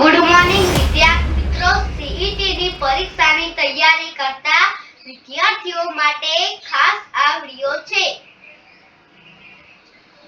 Good morning, વિદ્યાર્થી મિત્રો. CET ની પરીક્ષાની તૈયારી કરતા વિદ્યાર્થીઓ માટે ખાસ આ વિડિયો છે.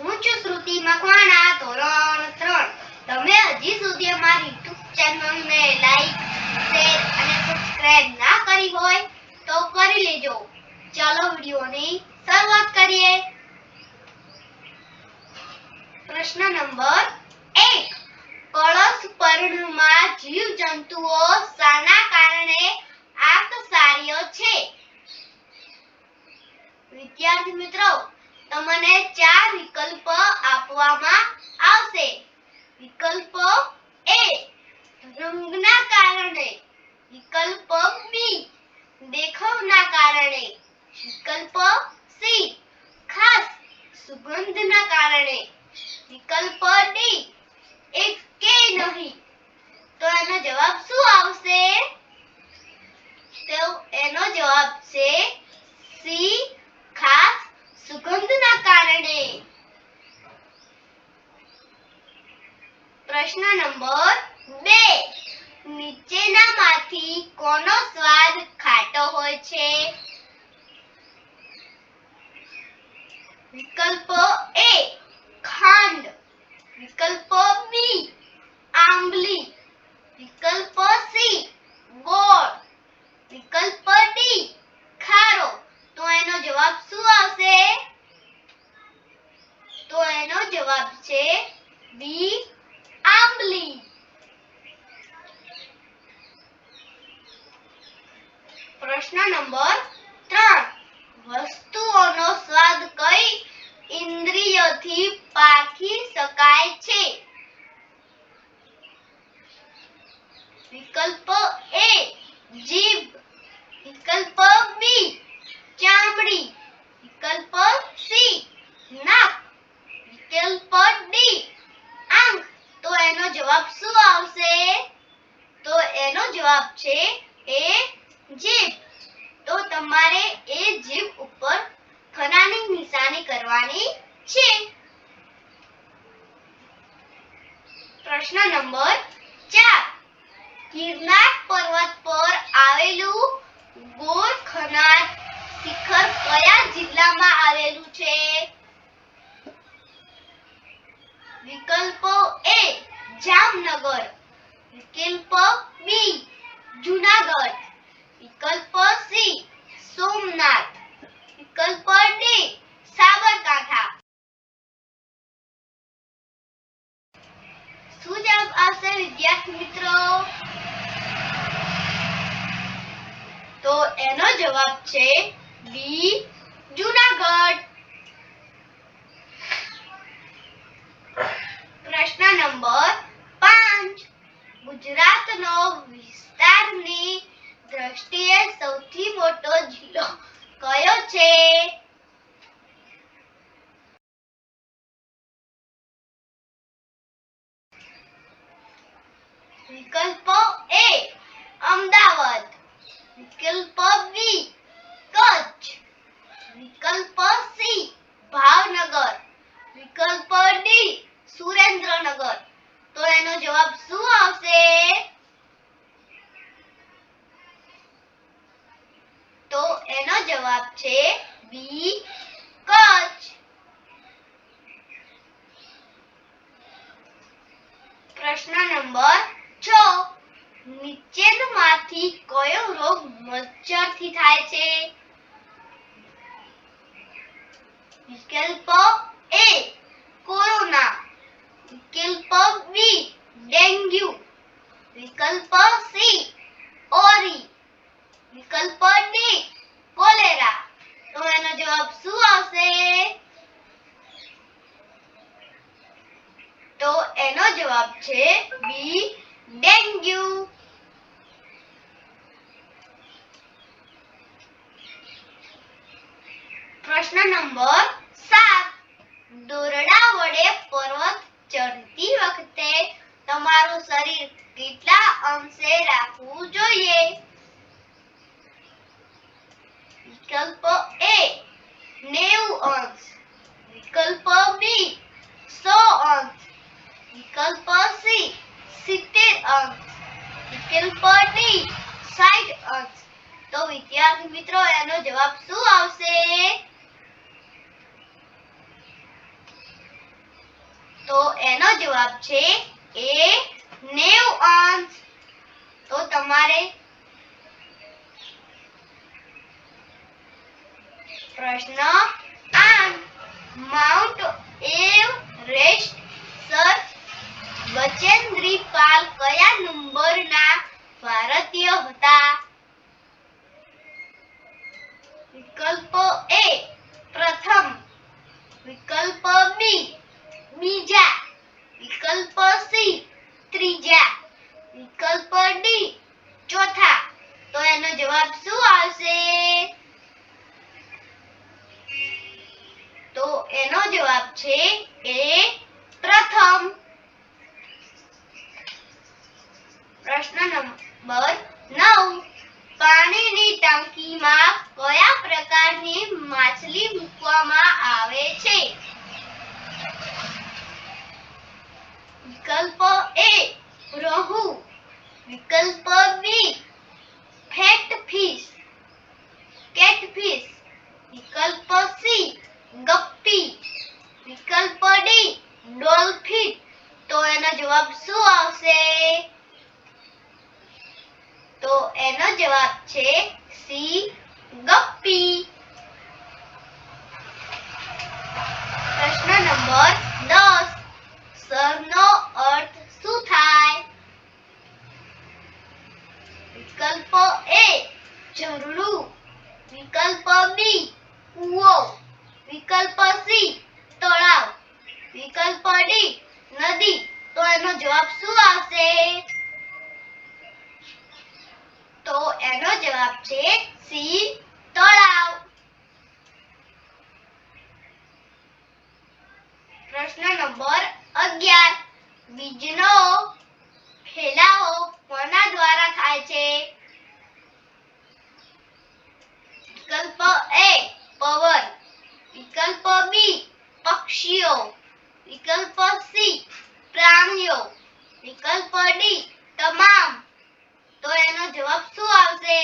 હું છું શ્રુતિ મકવાણા ધોરણ 3 તમે હજી સુધી અમારી YouTube ચેનલને લાઈક શેર અને સબસ્ક્રાઇબ ના કરી હોય તો કરી લેજો. ચાલો વિડિયોની શરૂઆત કરીએ. પ્રશ્ન નંબર 1 કળશ પર્ણમાં જીવજંતુઓ શાના કારણે આકસાર્ય છે. વિદ્યાર્થી મિત્રો, તમને ચાર વિકલ્પ આપવામાં આવશે. વિકલ્પ એ, રંગના કારણે. વિકલ્પ બી, દેખાવના કારણે. વિકલ્પ સી, ખાસ સુગંધના કારણે. વિકલ્પ ડી, એક કે નહીં. તો એનો જવાબ શું આવશે? તો એનો જવાબ છે સી ખાસ સુગંધના કારણે. પ્રશ્ન નંબર બે. નીચેનામાંથી કોનો સ્વાદ ખાટો હોય છે? વિકલ્પ એ ખાંડ. વિકલ્પ બી, આંબલી. વિકલ્પ સી, ગોળ. વિકલ્પ ડી, ખારો. તો એનો જવાબ શું આવશે? તો એનો જવાબ છે બી આંબલી. પ્રશ્ન નંબર 3 વસ્તુઓનો સ્વાદ કઈ ઇન્દ્રિયથી પારખી શકાય છે? વિકલ્પ એ જીભ. વિકલ્પ બી. ચામડી વિકલ્પ સી નાક વિકલ્પ ડી આંખ તો એનો જવાબ શું આવશે તો એનો જવાબ છે એ જીભ તો તમારે એ જીભ ઉપર ખરાની નિશાની કરવાની છે પ્રશ્ન નંબર 4 ગિરનાર પર્વત પર આવેલું ગોરખનાથ શિખર કયા જિલ્લામાં આવેલું છે. વિકલ્પો એ જામનગર, વિકલ્પ બી જુનાગઢ, વિકલ્પ સી સોમનાથ, વિકલ્પ ડી સાબરકાંઠા. શું જવાબ આવશે વિદ્યાર્થી મિત્રો? તો એનો જવાબ છે બી જુનાગઢ. પ્રશ્ન નંબર 5 ગુજરાતનો વિસ્તારની દ્રષ્ટિએ સૌથી મોટો જિલ્લો કયો છે? વિકલ્પ એ અમદાવાદ વિકલ્પ બી કચ્છ વિકલ્પ સી ભાવનગર વિકલ્પ ડી સુરેન્દ્રનગર તો એનો જવાબ શું આવશે તો એનો જવાબ છે બી કચ્છ. પ્રશ્ન નંબર 6 નીચેનામાંથી કયો રોગ મચ્છરથી થાય છે? વિકલ્પ એ કોરોના. વિકલ્પ બી ડેન્ગ્યુ. વિકલ્પ સી ઓરી વિકલ્પ ડી કોલેરા તો એનો જવાબ શું આવશે તો એનો જવાબ છે બી ડેન્ગ્યુ પ્રશ્ન નંબર સાત. દોરડા વડે પર્વત ચડતી વખતે તમારું શરીર કેટલા અંશે રાખવું જોઈએ? વિકલ્પ એ 90 અંશ. વિકલ્પ બી સો અંશ. વિકલ્પ સી સિત્તેર અંક. વિકલ્પ ડી સાઠ અંક. તો વિદ્યાર્થી મિત્રો, એનો જવાબ શું આવશે? તો એનો જવાબ છે એ નેવ અંક. તો તમારે પ્રશ્ન આઠ માઉન્ટ એવરેસ્ટ સર બચેન્દ્રી પાલ કયા નંબરના ભારતીય હતા વિકલ્પ એ પ્રથમ વિકલ્પ બી બીજા વિકલ્પ સી ત્રીજા વિકલ્પ ડી ચોથા તો એનો જવાબ શું આવશે તો એનો જવાબ છે એ પ્રથમ પ્રશ્ન નંબર નવ પાણીની ટાંકીમાં કયા પ્રકારની માછલી મૂકવામાં આવે છે વિકલ્પ એ રોહુ વિકલ્પ બી ફેટ ફિશ કેટફિશ વિકલ્પ સી ગપ્પી વિકલ્પ ડી ડોલ્ફિન તો એનો જવાબ શું આવશે તો એનો જવાબ છે સી ગપ્પી પ્રશ્ન નંબર દસ સરનો અર્થ શું થાય વિકલ્પ એ ઝરણું વિકલ્પ બી, કૂવો. વિકલ્પ સી, તળાવ. વિકલ્પ ડી, નદી. તો એનો જવાબ શું આવશે? તો એનો જવાબ છે સી, તળાવ. પ્રશ્ન નંબર અગિયાર. બીજનો ફેલાવો. કોના દ્વારા થાય છે? વિકલ્પ એ પવન, વિકલ્પ બી પક્ષીઓ, વિકલ્પ સી પ્રાણીઓ, વિકલ્પ ડી તમામ. તો એનો જવાબ શું આવશે?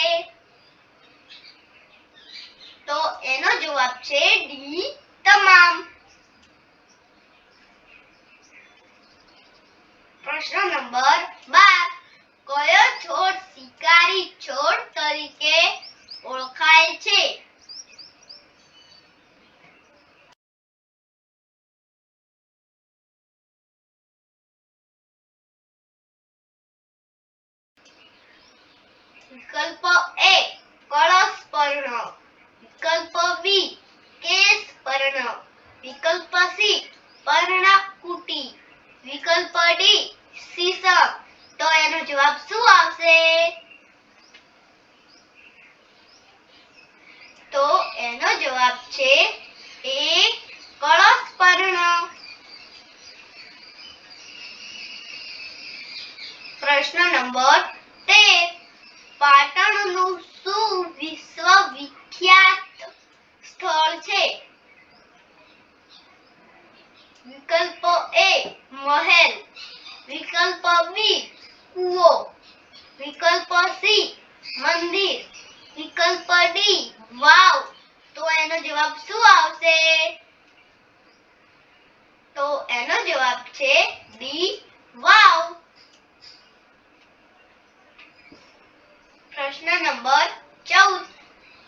તો એનો જવાબ છે ડી તમામ પ્રશ્ન નંબર બાર કયો છોડ શિકારી છોડ તરીકે ઓળખાય છે વિકલ્પ એ કળશ પર્ણ વિકલ્પ બી કેશ પર્ણ વિકલ્પ સી પર્ણકુટી વિકલ્પ ડી સીસમ તો એનો જવાબ શું આવશે તો એનો જવાબ છે એ કળશ પર્ણ પ્રશ્ન નંબર તેર પાટણનું શું વિશ્વ વિખ્યાત સ્થળ છે? વિકલ્પ એ મહેલ. વિકલ્પ બી કૂવો. વિકલ્પ સી મંદિર. વિકલ્પ ડી વાવ. તો એનો જવાબ શું આવશે? તો એનો જવાબ છે ડી વાવ પ્રશ્ન નંબર ચૌદ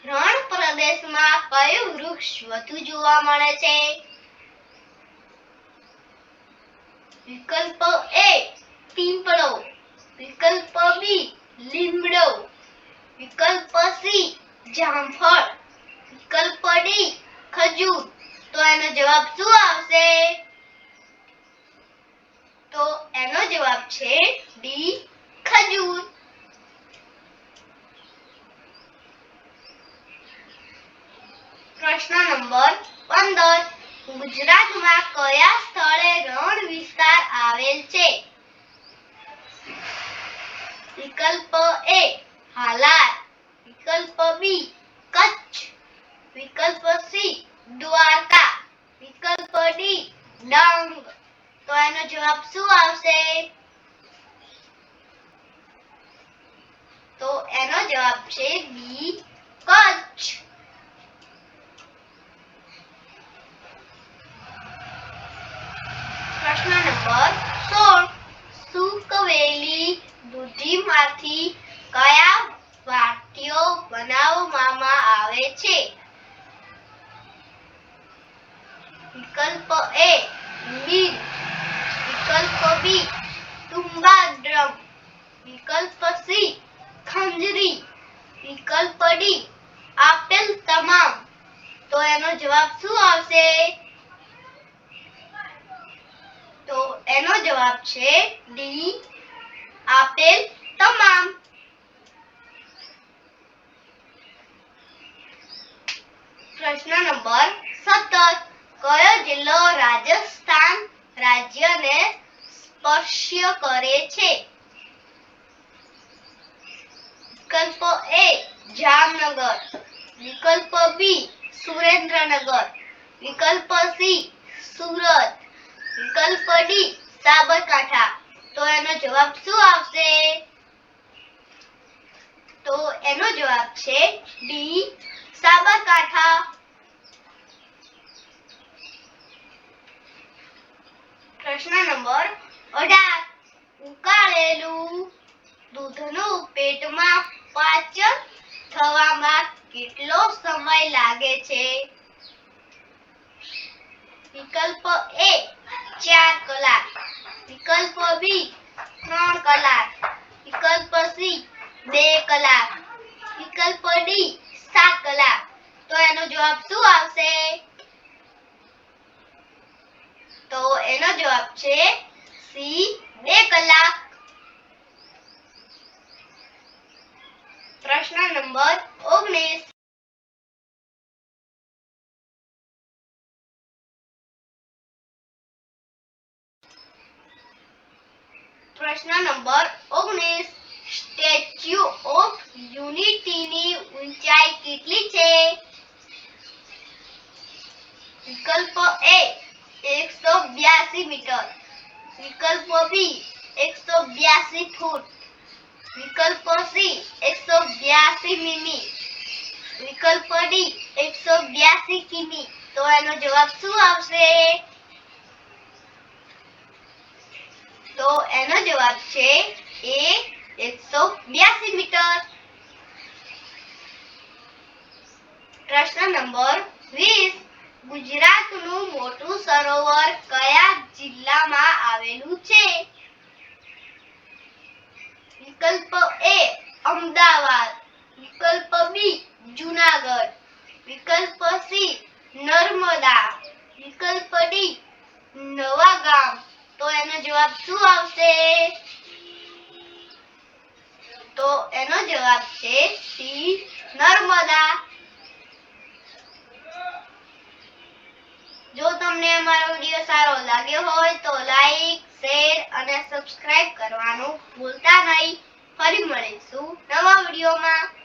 રણ પ્રદેશમાં કયું વૃક્ષ વધુ જોવા મળે છે? વિકલ્પ એ પીપળો. વિકલ્પ બી લીમડો. વિકલ્પ સી જામફળ. વિકલ્પ ડી ખજૂર. તો એનો જવાબ શું આવશે? તો એનો જવાબ છે ડી ખજૂર. પ્રશ્ન નંબર પંદર. ગુજરાતમાં કયા સ્થળે રણ વિસ્તાર આવેલ છે? વિકલ્પ એ હાલાર, વિકલ્પ બી કચ્છ, વિકલ્પ સી દ્વારકા, વિકલ્પ ડી ડાંગ. તો એનો જવાબ શું આવશે? તો એનો જવાબ છે બી કચ્છ. નંબર સોળ. સુકવેલી દૂધીમાંથી કયા વાટ્યો બનાવવામાં આવે છે? વિકલ્પ એ મીન વિકલ્પ બી તુંબા ડ્રમ. વિકલ્પ સી, ખંજરી. વિકલ્પ ડી, આપેલ તમામ. તો એનો જવાબ શું આવશે તો એનો જવાબ છે ડી. આપેલ તમામ. પ્રશ્ન નંબર સત્તર. કયો જિલ્લો રાજસ્થાન રાજ્યને સ્પર્શ્ય કરે છે? વિકલ્પ એ જામનગર. વિકલ્પ બી સુરેન્દ્રનગર. વિકલ્પ સી સુરત. વિકલ્પ ડી સાબરકાંઠા. તો એનો જવાબ શું આવશે? તો એનો જવાબ છે ડી, સાબરકાંઠા. પ્રશ્ન નંબર અઢાર. ઉકાળેલું દૂધનું પેટમાં પાચન થવામાં કેટલો સમય લાગે છે? વિકલ્પ એ ચાર કલાક. વિકલ્પ બી ત્રણ કલાક. વિકલ્પ સી બે કલાક. વિકલ્પ ડી સાત કલાક. તો એનો જવાબ શું આવશે? તો એનો જવાબ છે સી બે કલાક. પ્રશ્ન નંબર ઓગણીસ. પ્રશ્ન નંબર ઓગણીસ સ્ટેચ્યુ ઓફ યુનિટીની ઊંચાઈ કેટલી છે વિકલ્પ એ એકસો બ્યાસી મીટર વિકલ્પ બી એકસો બ્યાસી ફૂટ વિકલ્પ સી એકસો બ્યાસી મીમી વિકલ્પ ડી એકસો બ્યાસી કિમી તો એનો જવાબ શું આવશે? તો એનો જવાબ છે એ એકસો બ્યાસી મીટર. પ્રશ્ન નંબર વીસ. ગુજરાતનું મોટું સરોવર કયા જિલ્લામાં આવેલું છે? વિકલ્પ એ અમદાવાદ. વિકલ્પ બી જુનાગઢ. વિકલ્પ સી નર્મદા વિકલ્પ ડી નવા ગામ તો એનો શું આવશે? તો એનો જવાબ છે સી, નર્મદા. જો તમને અમારો વીડિયો સારો લાગ્યો હોય તો લાઈક, શેર અને સબસ્ક્રાઇબ કરવાનું ભૂલતા નહીં. ફરી મળીશું નવા વિડીયોમાં.